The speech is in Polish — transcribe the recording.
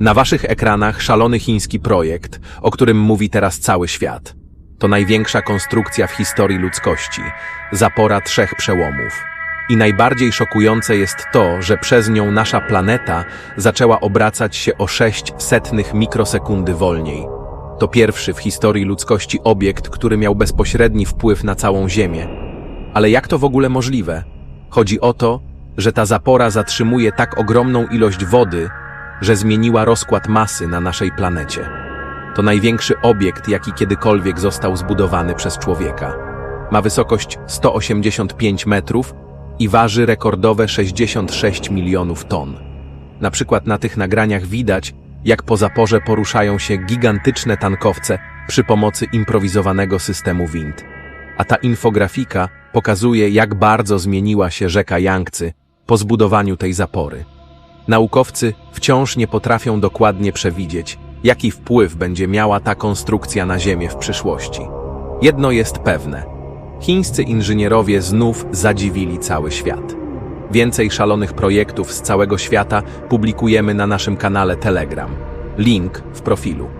Na waszych ekranach szalony chiński projekt, o którym mówi teraz cały świat. To największa konstrukcja w historii ludzkości, zapora trzech przełomów. I najbardziej szokujące jest to, że przez nią nasza planeta zaczęła obracać się o 6 setnych mikrosekundy wolniej. To pierwszy w historii ludzkości obiekt, który miał bezpośredni wpływ na całą Ziemię. Ale jak to w ogóle możliwe? Chodzi o to, że ta zapora zatrzymuje tak ogromną ilość wody, że zmieniła rozkład masy na naszej planecie. To największy obiekt, jaki kiedykolwiek został zbudowany przez człowieka. Ma wysokość 185 metrów i waży rekordowe 66 milionów ton. Na przykład na tych nagraniach widać, jak po zaporze poruszają się gigantyczne tankowce przy pomocy improwizowanego systemu wind. A ta infografika pokazuje, jak bardzo zmieniła się rzeka Yangtze po zbudowaniu tej zapory. Naukowcy wciąż nie potrafią dokładnie przewidzieć, jaki wpływ będzie miała ta konstrukcja na Ziemię w przyszłości. Jedno jest pewne: chińscy inżynierowie znów zadziwili cały świat. Więcej szalonych projektów z całego świata publikujemy na naszym kanale Telegram. Link w profilu.